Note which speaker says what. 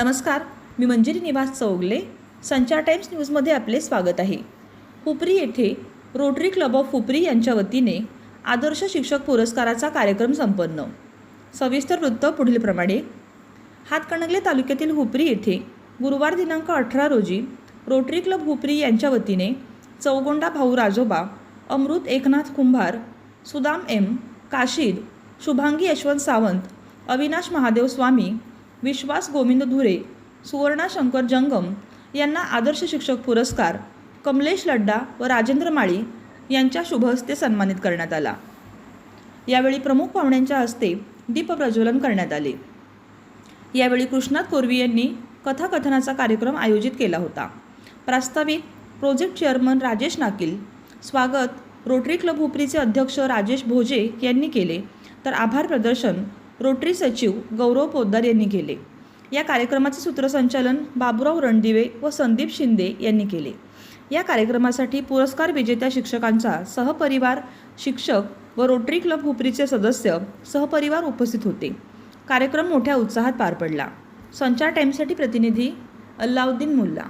Speaker 1: नमस्कार मी मंजिरी निवास चौगले संचार टाइम्स न्यूजमध्ये आपले स्वागत आहे. हुपरी येथे रोटरी क्लब ऑफ हुपरी यांच्या वतीने आदर्श शिक्षक पुरस्काराचा कार्यक्रम संपन्न. सविस्तर वृत्त पुढीलप्रमाणे हातकणंगले तालुक्यातील हुपरी येथे गुरुवार दिनांक अठरा रोजी रोटरी क्लब हुपरी यांच्या वतीने चौगोंडा भाऊ राजोबा अमृत एकनाथ कुंभार सुदाम एम काशीद शुभांगी यशवंत सावंत अविनाश महादेव स्वामी विश्वास गोविंद धुरे सुवर्णा शंकर जंगम यांना आदर्श शिक्षक पुरस्कार कमलेश लड्डा व राजेंद्र माळी यांच्या शुभहस्ते सन्मानित करण्यात आला. यावेळी प्रमुख पाहुण्यांच्या हस्ते दीपप्रज्वलन करण्यात आले. यावेळी कृष्णात कोरवी यांनी कथाकथनाचा कार्यक्रम आयोजित केला होता. प्रास्ताविक प्रोजेक्ट चेअरमन राजेश नाकील स्वागत रोटरी क्लब हुपरीचे अध्यक्ष राजेश भोजे यांनी केले. तर आभार प्रदर्शन रोटरी सचिव गौरव पोद्दार यांनी केले. या कार्यक्रमाचे सूत्रसंचालन बाबुराव रणदिवे व संदीप शिंदे यांनी केले. या कार्यक्रमासाठी पुरस्कार विजेत्या शिक्षकांचा सहपरिवार शिक्षक व रोटरी क्लब हुपरीचे सदस्य सहपरिवार उपस्थित होते. कार्यक्रम मोठ्या उत्साहात पार पडला. संचार टाईमसाठी प्रतिनिधी अल्लाउद्दीन मुल्ला.